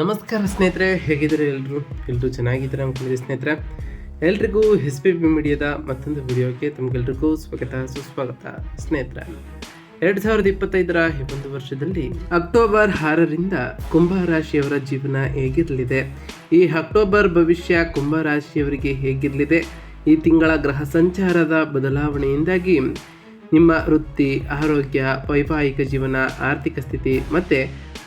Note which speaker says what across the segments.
Speaker 1: ನಮಸ್ಕಾರ ಸ್ನೇಹಿತರೆ, ಹೇಗಿದ್ದಾರೆ ಎಲ್ಲರೂ ಎಲ್ಲರೂ ಚೆನ್ನಾಗಿದ್ದಾರೆ ಅಂದ್ಕೊಂಡಿದ್ದೀವಿ ಸ್ನೇಹಿತರೆ? ಎಲ್ರಿಗೂ ಎಸ್ ಪಿ ಬಿ ಮೀಡಿಯಾದ ಮತ್ತೊಂದು ವಿಡಿಯೋಗೆ ತಮಗೆಲ್ರಿಗೂ ಸ್ವಾಗತ, ಸುಸ್ವಾಗತ. ಸ್ನೇಹಿತರೆ, ಎರಡು ಸಾವಿರದ ಇಪ್ಪತ್ತೈದರ ಈ ಒಂದು ವರ್ಷದಲ್ಲಿ ಅಕ್ಟೋಬರ್ ಆರರಿಂದ ಕುಂಭ ರಾಶಿಯವರ ಜೀವನ ಹೇಗಿರಲಿದೆ? ಈ ಅಕ್ಟೋಬರ್ ಭವಿಷ್ಯ ಕುಂಭ ರಾಶಿಯವರಿಗೆ ಹೇಗಿರಲಿದೆ? ಈ ತಿಂಗಳ ಗ್ರಹ ಸಂಚಾರದ ಬದಲಾವಣೆಯಿಂದಾಗಿ ನಿಮ್ಮ ವೃತ್ತಿ, ಆರೋಗ್ಯ, ವೈವಾಹಿಕ ಜೀವನ, ಆರ್ಥಿಕ ಸ್ಥಿತಿ ಮತ್ತು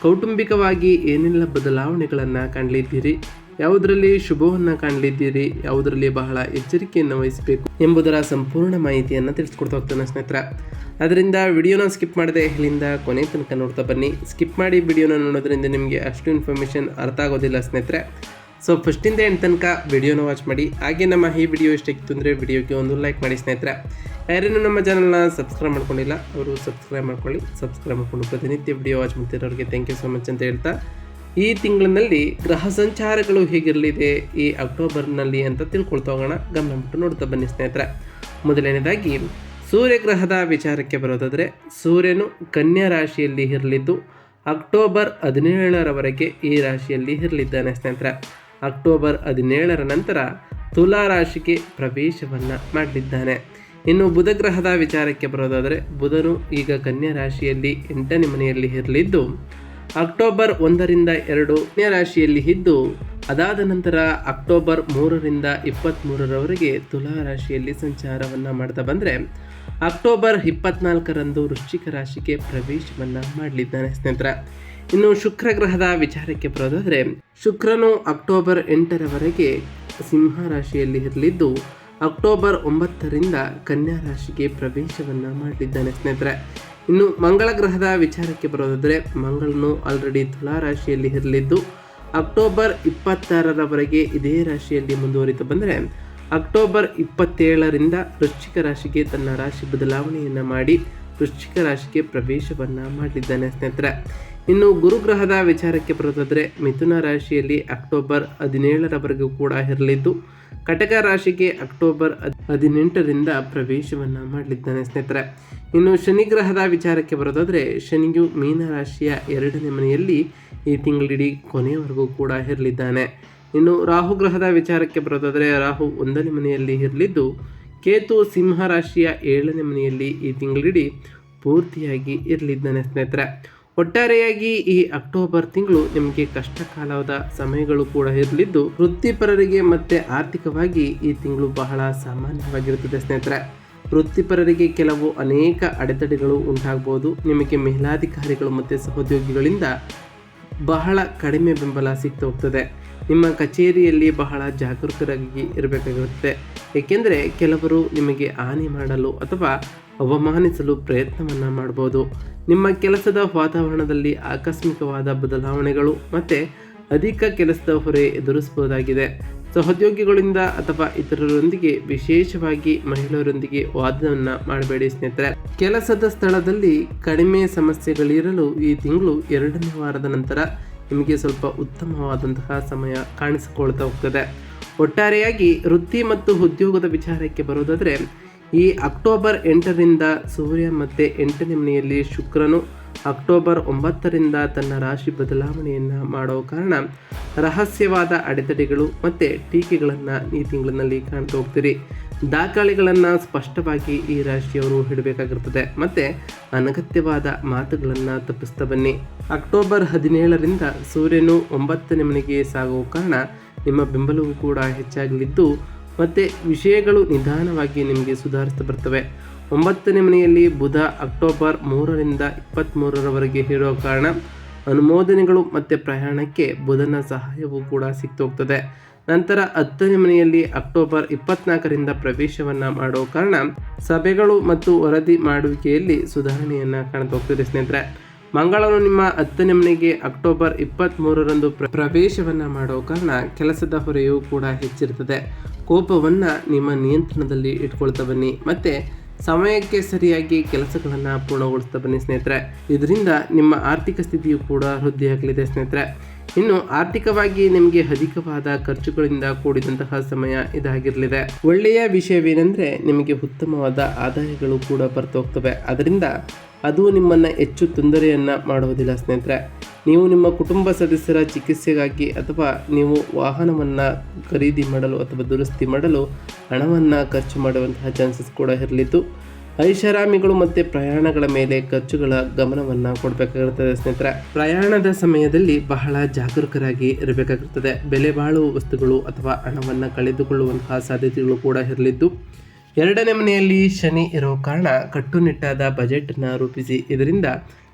Speaker 1: ಕೌಟುಂಬಿಕವಾಗಿ ಏನೆಲ್ಲ ಬದಲಾವಣೆಗಳನ್ನು ಕಾಣಲಿದ್ದೀರಿ? ಯಾವುದರಲ್ಲಿ ಶುಭವನ್ನು ಕಾಣಲಿದ್ದೀರಿ? ಯಾವುದರಲ್ಲಿ ಬಹಳ ಎಚ್ಚರಿಕೆಯನ್ನು ವಹಿಸಬೇಕು ಎಂಬುದರ ಸಂಪೂರ್ಣ ಮಾಹಿತಿಯನ್ನು ತಿಳಿಸ್ಕೊಡ್ತಾ ಹೋಗ್ತಾನೆ ಸ್ನೇಹಿತರ. ಅದರಿಂದ ವಿಡಿಯೋನ ಸ್ಕಿಪ್ ಮಾಡದೆ ಇಲ್ಲಿಂದ ಕೊನೆ ತನಕ ನೋಡ್ತಾ ಬನ್ನಿ. ಸ್ಕಿಪ್ ಮಾಡಿ ವಿಡಿಯೋನ ನೋಡೋದ್ರಿಂದ ನಿಮಗೆ ಅಷ್ಟು ಇನ್ಫಾರ್ಮೇಷನ್ ಅರ್ಥ ಆಗೋದಿಲ್ಲ ಸ್ನೇಹಿತರೆ. ಸೊ ಫಸ್ಟಿಂದ ಎಂಟು ತನಕ ವಿಡಿಯೋನ ವಾಚ್ ಮಾಡಿ, ಹಾಗೆ ನಮ್ಮ ಈ ವಿಡಿಯೋ ಇಷ್ಟಾಗಿತ್ತು ಅಂದರೆ ವಿಡಿಯೋಗೆ ಒಂದು ಲೈಕ್ ಮಾಡಿ ಸ್ನೇಹಿತರೆ. ಯಾರೇನು ನಮ್ಮ ಚಾನಲ್ನ ಸಬ್ಸ್ಕ್ರೈಬ್ ಮಾಡ್ಕೊಂಡಿಲ್ಲ, ಅವರು ಸಬ್ಸ್ಕ್ರೈಬ್ ಮಾಡ್ಕೊಳ್ಳಿ ಸಬ್ಸ್ಕ್ರೈಬ್ ಮಾಡ್ಕೊಂಡು ಪ್ರತಿನಿತ್ಯ ವಿಡಿಯೋ ವಾಚ್ ಮಾಡ್ತಿರೋರಿಗೆ ಥ್ಯಾಂಕ್ ಯು ಸೊ ಮಚ್ ಅಂತ ಹೇಳ್ತಾ, ಈ ತಿಂಗಳಿನಲ್ಲಿ ಗ್ರಹ ಸಂಚಾರಗಳು ಹೇಗಿರಲಿದೆ, ಈ ಅಕ್ಟೋಬರ್ನಲ್ಲಿ ಅಂತ ತಿಳ್ಕೊಳ್ತಾ ಹೋಗೋಣ. ಗಮನ ಬಿಟ್ಟು ನೋಡ್ತಾ ಬನ್ನಿ ಸ್ನೇಹಿತರೆ. ಮೊದಲನೇದಾಗಿ, ಸೂರ್ಯಗ್ರಹದ ವಿಚಾರಕ್ಕೆ ಬರೋದಾದರೆ, ಸೂರ್ಯನು ಕನ್ಯಾ ರಾಶಿಯಲ್ಲಿ ಇರಲಿದ್ದು, ಅಕ್ಟೋಬರ್ ಹದಿನೇಳರವರೆಗೆ ಈ ರಾಶಿಯಲ್ಲಿ ಇರಲಿದ್ದಾನೆ ಸ್ನೇಹಿತರೆ. ಅಕ್ಟೋಬರ್ ಹದಿನೇಳರ ನಂತರ ತುಲಾ ರಾಶಿಗೆ ಪ್ರವೇಶವನ್ನು ಮಾಡಲಿದ್ದಾನೆ. ಇನ್ನು ಬುಧಗ್ರಹದ ವಿಚಾರಕ್ಕೆ ಬರೋದಾದರೆ ಬುಧನು ಈಗ ಕನ್ಯಾ ರಾಶಿಯಲ್ಲಿ ಎಂಟನೇ ಮನೆಯಲ್ಲಿ ಇರಲಿದ್ದು, ಅಕ್ಟೋಬರ್ ಒಂದರಿಂದ ಎರಡು ಕನ್ಯಾ ರಾಶಿಯಲ್ಲಿ ಇದ್ದು, ಅದಾದ ನಂತರ ಅಕ್ಟೋಬರ್ ಮೂರರಿಂದ ಇಪ್ಪತ್ತ್ಮೂರರವರೆಗೆ ತುಲಾ ರಾಶಿಯಲ್ಲಿ ಸಂಚಾರವನ್ನು ಮಾಡ್ತಾ ಬಂದರೆ, ಅಕ್ಟೋಬರ್ ಇಪ್ಪತ್ನಾಲ್ಕರಂದು ವೃಶ್ಚಿಕ ರಾಶಿಗೆ ಪ್ರವೇಶವನ್ನು ಮಾಡಲಿದ್ದಾನೆ ಸ್ನೇಹಿತರ. ಇನ್ನು ಶುಕ್ರ ಗ್ರಹದ ವಿಚಾರಕ್ಕೆ ಬರೋದಾದರೆ, ಶುಕ್ರನು ಅಕ್ಟೋಬರ್ ಎಂಟರವರೆಗೆ ಸಿಂಹ ರಾಶಿಯಲ್ಲಿ ಇರಲಿದ್ದು, ಅಕ್ಟೋಬರ್ ಒಂಬತ್ತರಿಂದ ಕನ್ಯಾ ರಾಶಿಗೆ ಪ್ರವೇಶವನ್ನು ಮಾಡಲಿದ್ದಾನೆ ಸ್ನೇಹಿತರೆ. ಇನ್ನು ಮಂಗಳ ಗ್ರಹದ ವಿಚಾರಕ್ಕೆ ಬರೋದಾದರೆ, ಮಂಗಳನು ಆಲ್ರೆಡಿ ತುಲಾ ರಾಶಿಯಲ್ಲಿ ಇರಲಿದ್ದು, ಅಕ್ಟೋಬರ್ ಇಪ್ಪತ್ತಾರರವರೆಗೆ ಇದೇ ರಾಶಿಯಲ್ಲಿ ಮುಂದುವರಿತು ಬಂದರೆ, ಅಕ್ಟೋಬರ್ ಇಪ್ಪತ್ತೇಳರಿಂದ ವೃಶ್ಚಿಕ ರಾಶಿಗೆ ತನ್ನ ರಾಶಿ ಬದಲಾವಣೆಯನ್ನು ಮಾಡಿ ವೃಶ್ಚಿಕ ರಾಶಿಗೆ ಪ್ರವೇಶವನ್ನು ಮಾಡಿದ್ದಾನೆ ಸ್ನೇಹಿತರೆ. ಇನ್ನು ಗುರುಗ್ರಹದ ವಿಚಾರಕ್ಕೆ ಬರೋದಾದರೆ ಮಿಥುನ ರಾಶಿಯಲ್ಲಿ ಅಕ್ಟೋಬರ್ ಹದಿನೇಳರವರೆಗೂ ಕೂಡ ಇರಲಿದ್ದು, ಕಟಕ ರಾಶಿಗೆ ಅಕ್ಟೋಬರ್ ಹದ್- ಹದಿನೆಂಟರಿಂದ ಪ್ರವೇಶವನ್ನು ಮಾಡಲಿದ್ದಾನೆ ಸ್ನೇಹಿತರೆ. ಇನ್ನು ಶನಿ ಗ್ರಹದ ವಿಚಾರಕ್ಕೆ ಬರೋದಾದರೆ ಶನಿಯು ಮೀನ ರಾಶಿಯ ಎರಡನೇ ಮನೆಯಲ್ಲಿ ಈ ತಿಂಗಳಿಡೀ ಕೊನೆಯವರೆಗೂ ಕೂಡ ಇರಲಿದ್ದಾನೆ. ಇನ್ನು ರಾಹು ಗ್ರಹದ ವಿಚಾರಕ್ಕೆ ಬರೋದಾದರೆ ರಾಹು ಒಂದನೇ ಮನೆಯಲ್ಲಿ ಇರಲಿದ್ದು, ಕೇತು ಸಿಂಹ ರಾಶಿಯ ಏಳನೇ ಮನೆಯಲ್ಲಿ ಈ ತಿಂಗಳಿಡೀ ಪೂರ್ತಿಯಾಗಿ ಇರಲಿದ್ದಾನೆ ಸ್ನೇಹಿತರೆ. ಒಟ್ಟಾರೆಯಾಗಿ ಈ ಅಕ್ಟೋಬರ್ ತಿಂಗಳು ನಿಮಗೆ ಕಷ್ಟಕಾಲದ ಸಮಯಗಳು ಕೂಡ ಇರಲಿದ್ದು, ವೃತ್ತಿಪರರಿಗೆ ಮತ್ತೆ ಆರ್ಥಿಕವಾಗಿ ಈ ತಿಂಗಳು ಬಹಳ ಸಾಮಾನ್ಯವಾಗಿರುತ್ತದೆ ಸ್ನೇಹಿತರೆ. ವೃತ್ತಿಪರರಿಗೆ ಕೆಲವು ಅನೇಕ ಅಡೆತಡೆಗಳು ಉಂಟಾಗಬಹುದು ನಿಮಗೆ ಮೇಲಾಧಿಕಾರಿಗಳು ಮತ್ತು ಸಹೋದ್ಯೋಗಿಗಳಿಂದ ಬಹಳ ಕಡಿಮೆ ಬೆಂಬಲ ಸಿಗ್ತಾ ಹೋಗ್ತದೆ. ನಿಮ್ಮ ಕಚೇರಿಯಲ್ಲಿ ಬಹಳ ಜಾಗೃತರಾಗಿ ಇರಬೇಕಾಗಿರುತ್ತೆ. ಏಕೆಂದರೆ ಕೆಲವರು ನಿಮಗೆ ಹಾನಿ ಮಾಡಲು ಅಥವಾ ಅವಮಾನಿಸಲು ಪ್ರಯತ್ನವನ್ನು ಮಾಡ್ಬೋದು. ನಿಮ್ಮ ಕೆಲಸದ ವಾತಾವರಣದಲ್ಲಿ ಆಕಸ್ಮಿಕವಾದ ಬದಲಾವಣೆಗಳು ಮತ್ತು ಅಧಿಕ ಕೆಲಸದ ಹೊರೆ ಎದುರಿಸಬಹುದಾಗಿದೆ. ಸಹೋದ್ಯೋಗಿಗಳಿಂದ ಅಥವಾ ಇತರರೊಂದಿಗೆ ವಿಶೇಷವಾಗಿ ಮಹಿಳೆಯರೊಂದಿಗೆ ವಾದವನ್ನು ಮಾಡಬೇಡಿ ಸ್ನೇಹಿತರೆ. ಕೆಲಸದ ಸ್ಥಳದಲ್ಲಿ ಕಡಿಮೆ ಸಮಸ್ಯೆಗಳಿರಲು ಈ ತಿಂಗಳು ಎರಡನೇ ವಾರದ ನಂತರ ನಿಮಗೆ ಸ್ವಲ್ಪ ಉತ್ತಮವಾದಂತಹ ಸಮಯ ಕಾಣಿಸಿಕೊಳ್ತಾ ಹೋಗ್ತದೆ. ಒಟ್ಟಾರೆಯಾಗಿ ವೃತ್ತಿ ಮತ್ತು ಉದ್ಯೋಗದ ವಿಚಾರಕ್ಕೆ ಬರೋದಾದರೆ, ಈ ಅಕ್ಟೋಬರ್ ಎಂಟರಿಂದ ಸೂರ್ಯ ಮತ್ತು ಎಂಟನೇ ಮನೆಯಲ್ಲಿ ಶುಕ್ರನು ಅಕ್ಟೋಬರ್ ಒಂಬತ್ತರಿಂದ ತನ್ನ ರಾಶಿ ಬದಲಾವಣೆಯನ್ನು ಮಾಡೋ ಕಾರಣ ರಹಸ್ಯವಾದ ಅಡೆತಡೆಗಳು ಮತ್ತು ಟೀಕೆಗಳನ್ನು ಈ ತಿಂಗಳಿನಲ್ಲಿ ಕಾಣ್ತಾ ಹೋಗ್ತೀರಿ. ದಾಖಲೆಗಳನ್ನು ಸ್ಪಷ್ಟವಾಗಿ ಈ ರಾಶಿಯವರು ಹಿಡಬೇಕಾಗಿರ್ತದೆ ಮತ್ತು ಅನಗತ್ಯವಾದ ಮಾತುಗಳನ್ನು ತಪ್ಪಿಸ್ತಾ ಬನ್ನಿ. ಅಕ್ಟೋಬರ್ ಹದಿನೇಳರಿಂದ ಸೂರ್ಯನು ಒಂಬತ್ತನೇ ಮನೆಗೆ ಸಾಗುವ ಕಾರಣ ನಿಮ್ಮ ಬೆಂಬಲವೂ ಕೂಡ ಹೆಚ್ಚಾಗಲಿದ್ದು ಮತ್ತು ವಿಷಯಗಳು ನಿಧಾನವಾಗಿ ನಿಮಗೆ ಸುಧಾರಿಸ್ತಾ ಬರ್ತವೆ. ಒಂಬತ್ತನೇ ಮನೆಯಲ್ಲಿ ಬುಧ ಅಕ್ಟೋಬರ್ ಮೂರರಿಂದ ಇಪ್ಪತ್ತ್ಮೂರರವರೆಗೆ ಇರೋ ಕಾರಣ ಅನುಮೋದನೆಗಳು ಮತ್ತು ಪ್ರಯಾಣಕ್ಕೆ ಬುಧನ ಸಹಾಯವೂ ಕೂಡ ಸಿಕ್ತು ಹೋಗ್ತದೆ. ನಂತರ ಹತ್ತನೇ ಮನೆಯಲ್ಲಿ ಅಕ್ಟೋಬರ್ ಇಪ್ಪತ್ನಾಲ್ಕರಿಂದ ಪ್ರವೇಶವನ್ನು ಮಾಡೋ ಕಾರಣ ಸಭೆಗಳು ಮತ್ತು ವರದಿ ಮಾಡುವಿಕೆಯಲ್ಲಿ ಸುಧಾರಣೆಯನ್ನು ಕಾಣ್ತಾ ಹೋಗ್ತದೆ ಸ್ನೇಹಿತರೆ. ಮಂಗಳನು ನಿಮ್ಮ ಹತ್ತನೇ ಮನೆಗೆ ಅಕ್ಟೋಬರ್ ಇಪ್ಪತ್ತ್ಮೂರರಂದು ಪ್ರ ಪ್ರವೇಶವನ್ನು ಮಾಡೋ ಕಾರಣ ಕೆಲಸದ ಹೊರೆಯೂ ಕೂಡ ಹೆಚ್ಚಿರ್ತದೆ ಕೋಪವನ್ನು ನಿಮ್ಮ ನಿಯಂತ್ರಣದಲ್ಲಿ ಇಟ್ಕೊಳ್ತಾ ಬನ್ನಿ. ಮತ್ತು ಸಮಯಕ್ಕೆ ಸರಿಯಾಗಿ ಕೆಲಸಗಳನ್ನು ಪೂರ್ಣಗೊಳಿಸ್ತಾ ಬನ್ನಿ ಸ್ನೇಹಿತರೆ. ಇದರಿಂದ ನಿಮ್ಮ ಆರ್ಥಿಕ ಸ್ಥಿತಿಯು ಕೂಡ ವೃದ್ಧಿಯಾಗಲಿದೆ ಸ್ನೇಹಿತರೆ. ಇನ್ನು ಆರ್ಥಿಕವಾಗಿ ನಿಮಗೆ ಅಧಿಕವಾದ ಖರ್ಚುಗಳಿಂದ ಕೂಡಿದಂತಹ ಸಮಯ ಇದಾಗಿರಲಿದೆ. ಒಳ್ಳೆಯ ವಿಷಯವೇನೆಂದರೆ ನಿಮಗೆ ಉತ್ತಮವಾದ ಆದಾಯಗಳು ಕೂಡ ಬರ್ತೋಗ್ತವೆ ಅದರಿಂದ ಅದು ನಿಮ್ಮನ್ನು ಹೆಚ್ಚು ತೊಂದರೆಯನ್ನು ಮಾಡುವುದಿಲ್ಲ, ಸ್ನೇಹಿತರೆ. ನೀವು ನಿಮ್ಮ ಕುಟುಂಬ ಸದಸ್ಯರ ಚಿಕಿತ್ಸೆಗಾಗಿ ಅಥವಾ ನೀವು ವಾಹನವನ್ನು ಖರೀದಿ ಮಾಡಲು ಅಥವಾ ದುರಸ್ತಿ ಮಾಡಲು ಹಣವನ್ನು ಖರ್ಚು ಮಾಡುವಂತಹ ಚಾನ್ಸಸ್ ಕೂಡ ಇರಲಿದ್ದು, ಐಷಾರಾಮಿಗಳು ಮತ್ತು ಪ್ರಯಾಣಗಳ ಮೇಲೆ ಖರ್ಚುಗಳ ಗಮನವನ್ನು ಕೊಡಬೇಕಾಗಿರ್ತದೆ, ಸ್ನೇಹಿತರೆ. ಪ್ರಯಾಣದ ಸಮಯದಲ್ಲಿ ಬಹಳ ಜಾಗರೂಕರಾಗಿ ಇರಬೇಕಾಗಿರ್ತದೆ. ಬೆಲೆ ಬಾಳುವ ವಸ್ತುಗಳು ಅಥವಾ ಹಣವನ್ನು ಕಳೆದುಕೊಳ್ಳುವಂತಹ ಸಾಧ್ಯತೆಗಳು ಕೂಡ ಇರಲಿದ್ದು ಎರಡನೇ ಮನೆಯಲ್ಲಿ ಶನಿ ಇರೋ ಕಾರಣ ಕಟ್ಟುನಿಟ್ಟಾದ ಬಜೆಟ್ನ ರೂಪಿಸಿ. ಇದರಿಂದ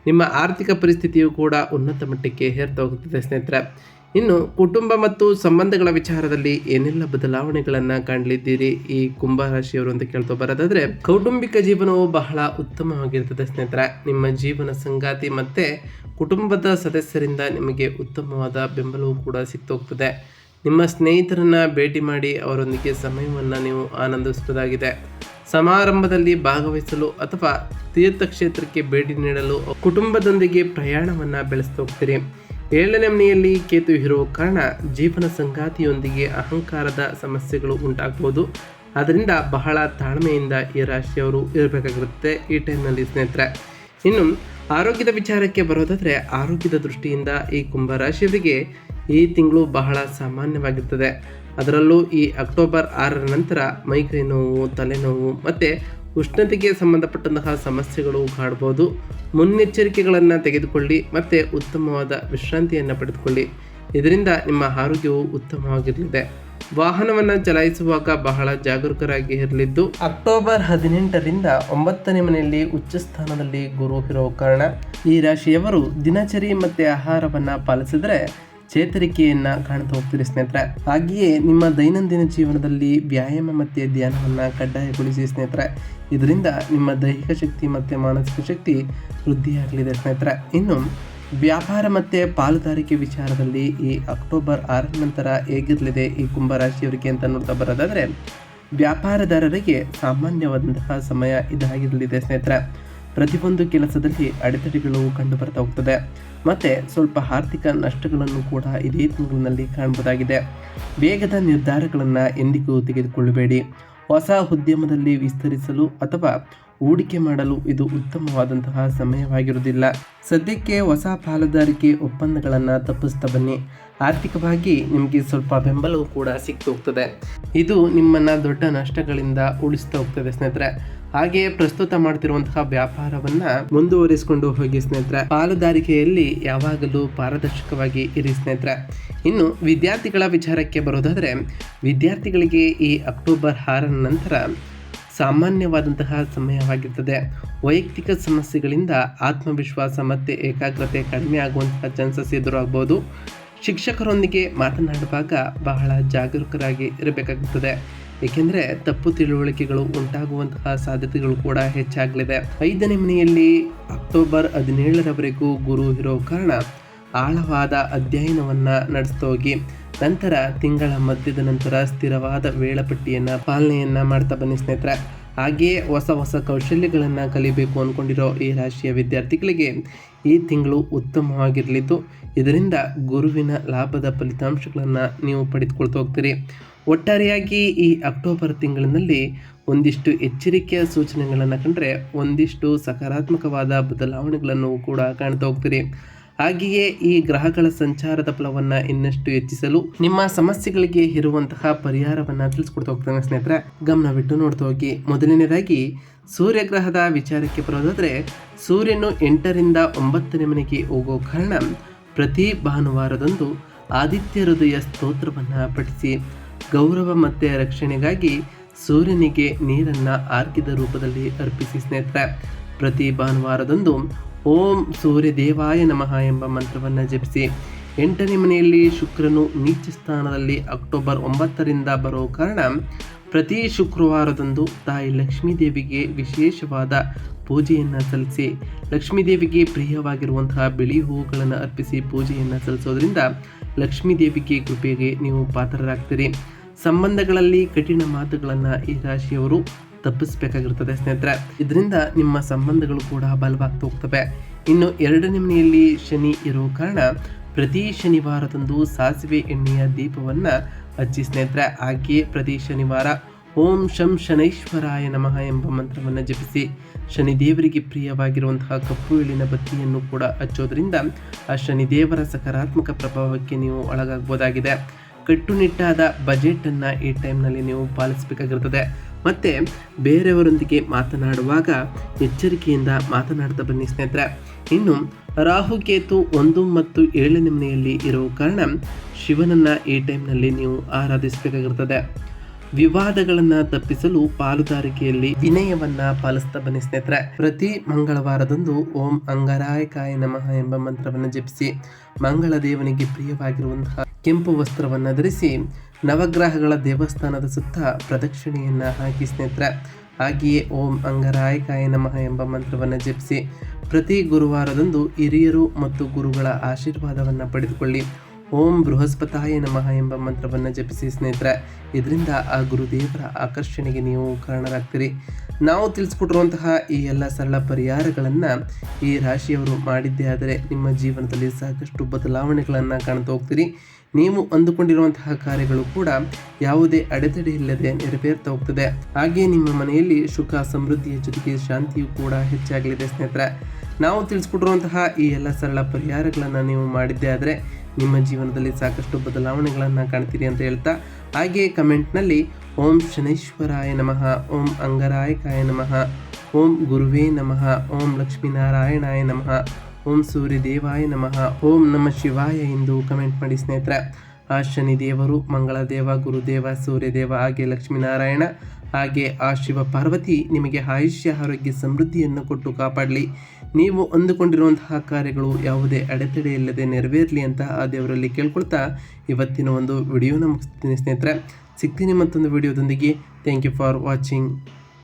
Speaker 1: ನಿಮ್ಮ ಆರ್ಥಿಕ ಪರಿಸ್ಥಿತಿಯು ಕೂಡ ಉನ್ನತ ಮಟ್ಟಕ್ಕೆ ಹೇರ್ತಾ ಹೋಗುತ್ತದೆ ಸ್ನೇಹಿತರೆ. ಇನ್ನು ಕುಟುಂಬ ಮತ್ತು ಸಂಬಂಧಗಳ ವಿಚಾರದಲ್ಲಿ ಏನೆಲ್ಲ ಬದಲಾವಣೆಗಳನ್ನು ಕಾಣಲಿದ್ದೀರಿ? ಈ ಕುಂಭ ರಾಶಿಯವರು ಅಂತ ಕೇಳ್ತಾ ಬರೋದಾದ್ರೆ, ಕೌಟುಂಬಿಕ ಜೀವನವು ಬಹಳ ಉತ್ತಮವಾಗಿರ್ತದೆ ಸ್ನೇಹಿತರೆ. ನಿಮ್ಮ ಜೀವನ ಸಂಗಾತಿ ಮತ್ತೆ ಕುಟುಂಬದ ಸದಸ್ಯರಿಂದ ನಿಮಗೆ ಉತ್ತಮವಾದ ಬೆಂಬಲವೂ ಕೂಡ ಸಿಕ್ತೋಗ್ತದೆ ನಿಮ್ಮ ಸ್ನೇಹಿತರನ್ನ ಭೇಟಿ ಮಾಡಿ ಅವರೊಂದಿಗೆ ಸಮಯವನ್ನು ನೀವು ಆನಂದಿಸುವುದಾಗಿದೆ. ಸಮಾರಂಭದಲ್ಲಿ ಭಾಗವಹಿಸಲು ಅಥವಾ ತೀರ್ಥಕ್ಷೇತ್ರಕ್ಕೆ ಭೇಟಿ ನೀಡಲು ಕುಟುಂಬದೊಂದಿಗೆ ಪ್ರಯಾಣವನ್ನು ಬೆಳೆಸ್ತಾ ಹೋಗ್ತೀರಿ. ಏಳನೇ ಮನೆಯಲ್ಲಿ ಕೇತು ಇರುವ ಕಾರಣ ಜೀವನ ಸಂಗಾತಿಯೊಂದಿಗೆ ಅಹಂಕಾರದ ಸಮಸ್ಯೆಗಳು ಉಂಟಾಗ್ಬೋದು. ಅದರಿಂದ ಬಹಳ ತಾಳ್ಮೆಯಿಂದ ಈ ರಾಶಿಯವರು ಇರಬೇಕಾಗಿರುತ್ತೆ ಈ ಟೈಮ್ನಲ್ಲಿ ಸ್ನೇಹಿತರೆ. ಇನ್ನು ಆರೋಗ್ಯದ ವಿಚಾರಕ್ಕೆ ಬರೋದಾದರೆ ಆರೋಗ್ಯದ ದೃಷ್ಟಿಯಿಂದ ಈ ಕುಂಭ ರಾಶಿಯವರಿಗೆ ಈ ತಿಂಗಳು ಬಹಳ ಸಾಮಾನ್ಯವಾಗಿರ್ತದೆ. ಅದರಲ್ಲೂ ಈ ಅಕ್ಟೋಬರ್ ಆರರ ನಂತರ ಮೈಕೈ ನೋವು ತಲೆನೋವು ಮತ್ತು ಉಷ್ಣತೆಗೆ ಸಂಬಂಧಪಟ್ಟಂತಹ ಸಮಸ್ಯೆಗಳು ಕಾಡ್ಬೋದು. ಮುನ್ನೆಚ್ಚರಿಕೆಗಳನ್ನು ತೆಗೆದುಕೊಳ್ಳಿ ಮತ್ತು ಉತ್ತಮವಾದ ವಿಶ್ರಾಂತಿಯನ್ನು ಪಡೆದುಕೊಳ್ಳಿ. ಇದರಿಂದ ನಿಮ್ಮ ಆರೋಗ್ಯವು ಉತ್ತಮವಾಗಿರಲಿದೆ. ವಾಹನವನ್ನು ಚಲಾಯಿಸುವಾಗ ಬಹಳ ಜಾಗರೂಕರಾಗಿ ಇರಲಿದ್ದು, ಅಕ್ಟೋಬರ್ ಹದಿನೆಂಟರಿಂದ ಒಂಬತ್ತನೇ ಮನೆಯಲ್ಲಿ ಉಚ್ಚ ಸ್ಥಾನದಲ್ಲಿ ಗುರು ಇರೋ ಕಾರಣ ಈ ರಾಶಿಯವರು ದಿನಚರಿ ಮತ್ತು ಆಹಾರವನ್ನು ಪಾಲಿಸಿದರೆ ಚೇತರಿಕೆಯನ್ನ ಕಾಣ್ತಾ ಹೋಗ್ತೀರಿ ಸ್ನೇಹಿತರೆ. ಹಾಗೆಯೇ ನಿಮ್ಮ ದೈನಂದಿನ ಜೀವನದಲ್ಲಿ ವ್ಯಾಯಾಮ ಮತ್ತು ಧ್ಯಾನವನ್ನು ಕಡ್ಡಾಯಗೊಳಿಸಿ ಸ್ನೇಹಿತರೆ. ಇದರಿಂದ ನಿಮ್ಮ ದೈಹಿಕ ಶಕ್ತಿ ಮತ್ತು ಮಾನಸಿಕ ಶಕ್ತಿ ವೃದ್ಧಿಯಾಗಲಿದೆ ಸ್ನೇಹಿತರೆ. ಇನ್ನು ವ್ಯಾಪಾರ ಮತ್ತು ಪಾಲುದಾರಿಕೆ ವಿಚಾರದಲ್ಲಿ ಈ ಅಕ್ಟೋಬರ್ ಆರರ ನಂತರ ಹೇಗಿರಲಿದೆ ಈ ಕುಂಭರಾಶಿಯವರಿಗೆ ಅಂತ ನೋಡ್ತಾ ಬರೋದಾದರೆ, ವ್ಯಾಪಾರದಾರರಿಗೆ ಸಾಮಾನ್ಯವಾದಂತಹ ಸಮಯ ಇದಾಗಿರಲಿದೆ ಸ್ನೇಹಿತರೆ. ಪ್ರತಿಯೊಂದು ಕೆಲಸದಲ್ಲಿ ಅಡೆತಡೆಗಳು ಕಂಡು ಬರ್ತಾ ಹೋಗ್ತದೆ. ಮತ್ತು ಸ್ವಲ್ಪ ಆರ್ಥಿಕ ನಷ್ಟಗಳನ್ನು ಕೂಡ ಇದೇ ತಿಂಗಳಿನಲ್ಲಿ ಕಾಣಬಹುದಾಗಿದೆ. ವೇಗದ ನಿರ್ಧಾರಗಳನ್ನು ಎಂದಿಗೂ ತೆಗೆದುಕೊಳ್ಳಬೇಡಿ. ಹೊಸ ಉದ್ಯಮದಲ್ಲಿ ವಿಸ್ತರಿಸಲು ಅಥವಾ ಹೂಡಿಕೆ ಮಾಡಲು ಇದು ಉತ್ತಮವಾದಂತಹ ಸಮಯವಾಗಿರುವುದಿಲ್ಲ. ಸದ್ಯಕ್ಕೆ ಹೊಸ ಪಾಲುದಾರಿಕೆ ಒಪ್ಪಂದಗಳನ್ನು ತಪ್ಪಿಸ್ತಾ ಬನ್ನಿ. ಆರ್ಥಿಕವಾಗಿ ನಿಮಗೆ ಸ್ವಲ್ಪ ಬೆಂಬಲವೂ ಕೂಡ ಸಿಕ್ತು ಹೋಗ್ತದೆ. ಇದು ನಿಮ್ಮನ್ನು ದೊಡ್ಡ ನಷ್ಟಗಳಿಂದ ಉಳಿಸ್ತಾ ಹೋಗ್ತದೆ ಸ್ನೇಹಿತರೆ. ಹಾಗೆಯೇ ಪ್ರಸ್ತುತ ಮಾಡ್ತಿರುವಂತಹ ವ್ಯಾಪಾರವನ್ನ ಮುಂದುವರಿಸಿಕೊಂಡು ಹೋಗಿ ಸ್ನೇಹಿತರೆ. ಪಾಲುದಾರಿಕೆಯಲ್ಲಿ ಯಾವಾಗಲೂ ಪಾರದರ್ಶಕವಾಗಿ ಇರಿ ಸ್ನೇಹಿತರೆ. ಇನ್ನು ವಿದ್ಯಾರ್ಥಿಗಳ ವಿಚಾರಕ್ಕೆ ಬರೋದಾದರೆ, ವಿದ್ಯಾರ್ಥಿಗಳಿಗೆ ಈ ಅಕ್ಟೋಬರ್ ಆರರ ನಂತರ ಸಾಮಾನ್ಯವಾದಂತಹ ಸಮಯವಾಗಿರ್ತದೆ. ವೈಯಕ್ತಿಕ ಸಮಸ್ಯೆಗಳಿಂದ ಆತ್ಮವಿಶ್ವಾಸ ಮತ್ತು ಏಕಾಗ್ರತೆ ಕಡಿಮೆ ಆಗುವಂತಹ ಚಾನ್ಸಸ್ ಎದುರಾಗ್ಬೋದು. ಶಿಕ್ಷಕರೊಂದಿಗೆ ಮಾತನಾಡುವಾಗ ಬಹಳ ಜಾಗರೂಕರಾಗಿ ಇರಬೇಕಾಗುತ್ತದೆ. ಏಕೆಂದರೆ ತಪ್ಪು ತಿಳುವಳಿಕೆಗಳು ಉಂಟಾಗುವಂತಹ ಸಾಧ್ಯತೆಗಳು ಕೂಡ ಹೆಚ್ಚಾಗಲಿದೆ. ಐದನೇ ಮನೆಯಲ್ಲಿ ಅಕ್ಟೋಬರ್ ಹದಿನೇಳರವರೆಗೂ ಗುರು ಇರೋ ಕಾರಣ ಆಳವಾದ ಅಧ್ಯಯನವನ್ನು ನಡೆಸ್ತೋಗಿ ನಂತರ ತಿಂಗಳ ಮಧ್ಯದ ನಂತರ ಸ್ಥಿರವಾದ ವೇಳಾಪಟ್ಟಿಯನ್ನು ಪಾಲನೆಯನ್ನು ಮಾಡ್ತಾ ಬನ್ನಿ ಸ್ನೇಹಿತರೆ. ಹಾಗೆಯೇ ಹೊಸ ಹೊಸ ಕೌಶಲ್ಯಗಳನ್ನು ಕಲಿಬೇಕು ಅಂದ್ಕೊಂಡಿರೋ ಈ ರಾಶಿಯ ವಿದ್ಯಾರ್ಥಿಗಳಿಗೆ ಈ ತಿಂಗಳು ಉತ್ತಮವಾಗಿರಲಿದ್ದು ಇದರಿಂದ ಗುರುವಿನ ಲಾಭದ ಫಲಿತಾಂಶಗಳನ್ನು ನೀವು ಪಡೆದುಕೊಳ್ತಾ ಹೋಗ್ತೀರಿ. ಒಟ್ಟಾರೆಯಾಗಿ ಈ ಅಕ್ಟೋಬರ್ ತಿಂಗಳಿನಲ್ಲಿ ಒಂದಿಷ್ಟು ಎಚ್ಚರಿಕೆಯ ಸೂಚನೆಗಳನ್ನು ಕಂಡ್ರೆ ಒಂದಿಷ್ಟು ಸಕಾರಾತ್ಮಕವಾದ ಬದಲಾವಣೆಗಳನ್ನು ಕೂಡ ಕಾಣ್ತಾ ಹೋಗ್ತೀರಿ. ಹಾಗೆಯೇ ಈ ಗ್ರಹಗಳ ಸಂಚಾರದ ಫಲವನ್ನು ಇನ್ನಷ್ಟು ಹೆಚ್ಚಿಸಲು ನಿಮ್ಮ ಸಮಸ್ಯೆಗಳಿಗೆ ಇರುವಂತಹ ಪರಿಹಾರವನ್ನು ತಿಳಿಸ್ಕೊಡ್ತಾ ಹೋಗ್ತಾನೆ ಸ್ನೇಹಿತರೆ. ಗಮನವಿಟ್ಟು ನೋಡ್ತಾ ಹೋಗಿ. ಮೊದಲನೇದಾಗಿ, ಸೂರ್ಯಗ್ರಹದ ವಿಚಾರಕ್ಕೆ ಬರೋದಾದರೆ, ಸೂರ್ಯನು ಎಂಟರಿಂದ ಒಂಬತ್ತನೇ ಮನೆಗೆ ಹೋಗೋ ಕಾರಣ ಪ್ರತಿ ಭಾನುವಾರದಂದು ಆದಿತ್ಯ ಹೃದಯ ಸ್ತೋತ್ರವನ್ನು ಪಠಿಸಿ, ಗೌರವ ಮತ್ತು ರಕ್ಷಣೆಗಾಗಿ ಸೂರ್ಯನಿಗೆ ನೀರನ್ನು ಆರ್ಕಿದ ರೂಪದಲ್ಲಿ ಅರ್ಪಿಸಿ ಸ್ನೇಹಿತರೆ. ಪ್ರತಿ ಭಾನುವಾರದಂದು ಓಂ ಸೂರ್ಯ ದೇವಾಯ ನಮಃ ಎಂಬ ಮಂತ್ರವನ್ನು ಜಪಿಸಿ. ಎಂಟನೇ ಮನೆಯಲ್ಲಿ ಶುಕ್ರನು ನೀಚ ಸ್ಥಾನದಲ್ಲಿ ಅಕ್ಟೋಬರ್ ಒಂಬತ್ತರಿಂದ ಬರೋ ಕಾರಣ ಪ್ರತಿ ಶುಕ್ರವಾರದಂದು ತಾಯಿ ಲಕ್ಷ್ಮೀ ದೇವಿಗೆ ವಿಶೇಷವಾದ ಪೂಜೆಯನ್ನು ಸಲ್ಲಿಸಿ ಲಕ್ಷ್ಮೀ ದೇವಿಗೆ ಪ್ರಿಯವಾಗಿರುವಂತಹ ಬಿಳಿ ಹೂವುಗಳನ್ನು ಅರ್ಪಿಸಿ ಪೂಜೆಯನ್ನು ಸಲ್ಲಿಸೋದ್ರಿಂದ ಲಕ್ಷ್ಮೀ ದೇವಿಗೆ ಕೃಪೆಗೆ ನೀವು ಪಾತ್ರರಾಗ್ತೀರಿ. ಸಂಬಂಧಗಳಲ್ಲಿ ಕಠಿಣ ಮಾತುಗಳನ್ನು ಈ ರಾಶಿಯವರು ತಪ್ಪಿಸಬೇಕಾಗಿರ್ತದೆ ಸ್ನೇಹಿತರೆ. ಇದರಿಂದ ನಿಮ್ಮ ಸಂಬಂಧಗಳು ಕೂಡ ಬಲವಾಗ್ತಾ ಹೋಗ್ತವೆ ಇನ್ನು ಎರಡನೇ ಮನೆಯಲ್ಲಿ ಶನಿ ಇರೋ ಕಾರಣ ಪ್ರತಿ ಶನಿವಾರದಂದು ಸಾಸಿವೆ ಎಣ್ಣೆಯ ದೀಪವನ್ನು ಹಚ್ಚಿ, ಸ್ನೇಹಿತರೆ. ಹಾಗೆಯೇ ಪ್ರತಿ ಶನಿವಾರ ಓಂ ಶಂ ಶನೈಶ್ವರಾಯ ನಮಃ ಎಂಬ ಮಂತ್ರವನ್ನು ಜಪಿಸಿ ಶನಿದೇವರಿಗೆ ಪ್ರಿಯವಾಗಿರುವಂತಹ ಕಪ್ಪು ಎಳಿನ ಬತ್ತಿಯನ್ನು ಕೂಡ ಹಚ್ಚೋದ್ರಿಂದ ಆ ಶನಿದೇವರ ಸಕಾರಾತ್ಮಕ ಪ್ರಭಾವಕ್ಕೆ ನೀವು ಒಳಗಾಗಬಹುದಾಗಿದೆ ಕಟ್ಟುನಿಟ್ಟಾದ ಬಜೆಟನ್ನು ಈ ಟೈಮ್ನಲ್ಲಿ ನೀವು ಪಾಲಿಸಬೇಕಾಗಿರ್ತದೆ. ಮತ್ತು ಬೇರೆಯವರೊಂದಿಗೆ ಮಾತನಾಡುವಾಗ ಎಚ್ಚರಿಕೆಯಿಂದ ಮಾತನಾಡ್ತಾ ಬನ್ನಿ ಸ್ನೇಹಿತರೆ. ಇನ್ನು ರಾಹುಕೇತು ಒಂದು ಮತ್ತು ಏಳನೇ ಮನೆಯಲ್ಲಿ ಇರುವ ಕಾರಣ ಶಿವನನ್ನು ಈ ಟೈಮ್ನಲ್ಲಿ ನೀವು ಆರಾಧಿಸಬೇಕಾಗಿರ್ತದೆ. ವಿವಾದಗಳನ್ನು ತಪ್ಪಿಸಲು ಪಾಲುದಾರಿಕೆಯಲ್ಲಿ ವಿನಯವನ್ನ ಪಾಲಿಸ್ತಾ ಬನ್ನಿ ಸ್ನೇಹಿತರೆ. ಪ್ರತಿ ಮಂಗಳವಾರದಂದು ಓಂ ಅಂಗರಾಯಕಾಯ ನಮಃ ಎಂಬ ಮಂತ್ರವನ್ನು ಜಪಿಸಿ ಮಂಗಳ ದೇವನಿಗೆ ಪ್ರಿಯವಾಗಿರುವಂತಹ ಕೆಂಪು ವಸ್ತ್ರವನ್ನು ಧರಿಸಿ ನವಗ್ರಹಗಳ ದೇವಸ್ಥಾನದ ಸುತ್ತ ಪ್ರದಕ್ಷಿಣೆಯನ್ನ ಹಾಕಿ ಸ್ನೇಹಿತರೆ. ಹಾಗೆಯೇ ಓಂ ಅಂಗರಾಯಕಾಯ ನಮಃ ಎಂಬ ಮಂತ್ರವನ್ನು ಜಪಿಸಿ ಪ್ರತಿ ಗುರುವಾರದಂದು ಹಿರಿಯರು ಮತ್ತು ಗುರುಗಳ ಆಶೀರ್ವಾದವನ್ನು ಪಡೆದುಕೊಳ್ಳಿ. ಓಂ ಬೃಹಸ್ಪತಾಯ ನಮಃ ಎಂಬ ಮಂತ್ರವನ್ನು ಜಪಿಸಿ ಸ್ನೇಹಿತರೆ, ಇದರಿಂದ ಆ ಗುರುದೇವರ ಆಕರ್ಷಣೆಗೆ ನೀವು ಕಾರಣರಾಗ್ತೀರಿ. ನಾವು ತಿಳಿಸ್ಕೊಟ್ಟಿರುವಂತಹ ಈ ಎಲ್ಲ ಸರಳ ಪರಿಹಾರಗಳನ್ನು ಈ ರಾಶಿಯವರು ಮಾಡಿದ್ದೇ ಆದರೆ ನಿಮ್ಮ ಜೀವನದಲ್ಲಿ ಸಾಕಷ್ಟು ಬದಲಾವಣೆಗಳನ್ನು ಕಾಣ್ತಾ ಹೋಗ್ತೀರಿ. ನೀವು ಅಂದುಕೊಂಡಿರುವಂತಹ ಕಾರ್ಯಗಳು ಕೂಡ ಯಾವುದೇ ಅಡೆತಡೆ ಇಲ್ಲದೆ ನೆರವೇರ್ತಾ ಹೋಗ್ತದೆ. ಹಾಗೆ ನಿಮ್ಮ ಮನೆಯಲ್ಲಿ ಸುಖ ಸಮೃದ್ಧಿಯ ಜೊತೆಗೆ ಶಾಂತಿಯು ಕೂಡ ಹೆಚ್ಚಾಗಲಿದೆ ಸ್ನೇಹಿತರೆ. ನಾವು ತಿಳಿಸ್ಕೊಟ್ಟಿರುವಂತಹ ಈ ಎಲ್ಲ ಸರಳ ಪರಿಹಾರಗಳನ್ನು ನೀವು ಮಾಡಿದ್ದೇ ಆದರೆ ನಿಮ್ಮ ಜೀವನದಲ್ಲಿ ಸಾಕಷ್ಟು ಬದಲಾವಣೆಗಳನ್ನು ಕಾಣ್ತೀರಿ ಅಂತ ಹೇಳ್ತಾ ಹಾಗೆಯೇ ಕಮೆಂಟ್ನಲ್ಲಿ, ಓಂ ಶನೈಶ್ವರಾಯ ನಮಃ, ಓಂ ಅಂಗರಾಯಕಾಯ ನಮಃ, ಓಂ ಗುರುವೇ ನಮಃ, ಓಂ ಲಕ್ಷ್ಮೀನಾರಾಯಣಾಯ ನಮಃ, ಓಂ ಸೂರ್ಯದೇವಾಯ ನಮಃ, ಓಂ ನಮ ಶಿವಾಯ ಎಂದು ಕಮೆಂಟ್ ಮಾಡಿ ಸ್ನೇಹಿತರೆ. ಆ ಶನಿ ದೇವರು ಮಂಗಳ ದೇವ ಗುರುದೇವ, ಸೂರ್ಯದೇವ, ಹಾಗೆ ಲಕ್ಷ್ಮೀನಾರಾಯಣ ಹಾಗೆ ಆ ಶಿವ ಪಾರ್ವತಿ ನಿಮಗೆ ಆಯುಷ್ಯ, ಆರೋಗ್ಯ, ಸಮೃದ್ಧಿಯನ್ನು ಕೊಟ್ಟು ಕಾಪಾಡಲಿ. ನೀವು ಅಂದುಕೊಂಡಿರುವಂತಹ ಕಾರ್ಯಗಳು ಯಾವುದೇ ಅಡೆತಡೆ ಇಲ್ಲದೆ ನೆರವೇರಲಿ ಅಂತ ಆ ದೇವರಲ್ಲಿ ಕೇಳ್ಕೊಳ್ತಾ ಇವತ್ತಿನ ಒಂದು ವಿಡಿಯೋನ ಮುಗಿಸ್ತೀನಿ ಸ್ನೇಹಿತರೆ. ಸಿಗ್ತೀನಿ ಮತ್ತೊಂದು ವಿಡಿಯೋದೊಂದಿಗೆ. Thank you for watching